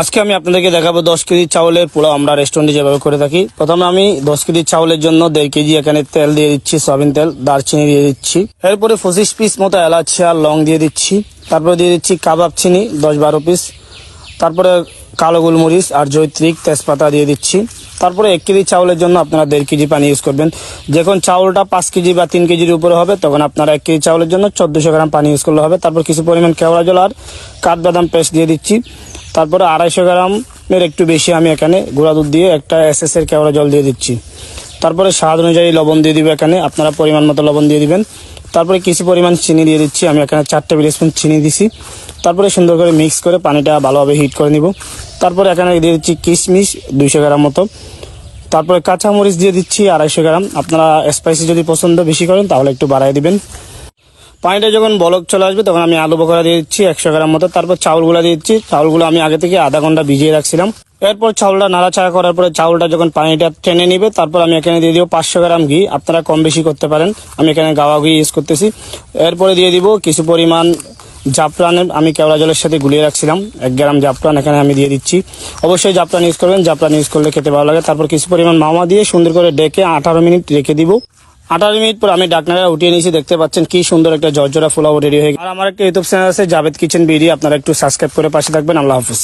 আজকে আমি আপনাদেরকে দেখাবো দশ কেজি চাউলের পোলাও আমরা রেস্টুরেন্টে যেভাবে করে থাকি। প্রথমে আমি দশ কেজি চাউলের জন্য দেড় কেজি এখানে তেল দিয়ে দিচ্ছি, সয়াবিন তেল, দারচিনি দিয়ে দিচ্ছি। এরপরে পঁচিশ পিস মতো এলাচ আর লং দিয়ে দিচ্ছি। তারপরে দিয়ে দিচ্ছি কাবাব চিনি, দশ বারো পিস তারপরে কালো গোলমরিচ আর জৈত্রিক তেজপাতা দিয়ে দিচ্ছি। তারপরে এক কেজি চাউলের জন্য আপনারা দেড় কেজি পানি ইউজ করবেন। যখন চাউলটা পাঁচ কেজি বা তিন কেজির উপরে হবে, তখন আপনারা এক কেজি চাউলের জন্য চোদ্দোশো গ্রাম পানি ইউজ করলে হবে। তারপর কিছু পরিমাণ কেওড়া জল আর কাঠবাদাম পেস্ট দিয়ে দিচ্ছি। তারপরে আড়াইশো গ্রামের একটু বেশি আমি এখানে গুঁড়া দুধ দিয়ে একটা এস এস এর কেওড়া জল দিয়ে দিচ্ছি। তারপরে স্বাদ অনুযায়ী লবণ দিয়ে দিবে এখানে, আপনারা পরিমাণ মতো লবণ দিয়ে দিবেন। তারপরে কিছু পরিমাণ চিনি দিয়ে দিচ্ছি, আমি এখানে চার টেবিল স্পুন চিনি দিছি। তারপরে সুন্দর করে মিক্স করে পানিটা ভালোভাবে হিট করে নিব। তারপরে এখানে দিয়ে দিচ্ছি কিশমিশ দুইশো গ্রাম মতো। তারপরে কাঁচামরিচ দিয়ে দিচ্ছি আড়াইশো গ্রাম। আপনারা স্পাইসি যদি পছন্দ বেশি করেন তাহলে একটু বাড়াই দিবেন। পানিটা যখন বলক চলে আসবে, তখন আমি আলু বকরা দিয়ে দিচ্ছি, একশো গ্রাম মতো। তারপর চাউলগুলো দিয়ে দিচ্ছি। চাউলগুলো আমি আগে থেকে আধা ঘণ্টা ভিজিয়ে রাখছিলাম। এরপর চাউলটা নাড়াচাড়া করার পরে চাউলটা যখন পানিটা টেনে নিবে, তারপর আমি এখানে দিয়ে দিব পাঁচশো গ্রাম ঘি। আপনারা কম বেশি করতে পারেন। আমি এখানে গাওয়া ঘি ইউজ করতেছি। এরপরে দিয়ে দিব কিছু পরিমাণ জাফরানের আমি কেওড়া জলের সাথে গুলিয়ে রাখছিলাম। এক গ্রাম জাফরান এখানে আমি দিয়ে দিচ্ছি। অবশ্যই জাফরান ইউজ করবেন। জাফরান ইউজ করলে খেতে ভালো লাগে। তারপর কিছু পরিমাণ মামা দিয়ে সুন্দর করে ডেকে আঠারো মিনিট রেখে দিব। আঠারো মিনিট পর আমি ডাকনারা উঠিয়ে নিয়েছি, দেখতে পাচ্ছেন কি সুন্দর একটা জর্জরা ফুলাও রেডি হয়ে গেছে। আর আমার একটা ইউটিউব চ্যানেল আছে জাভেদ কিচেন বিডি আপনারা একটু সাবস্ক্রাইব করে পাশে থাকবেন। আল্লাহ হাফিজ।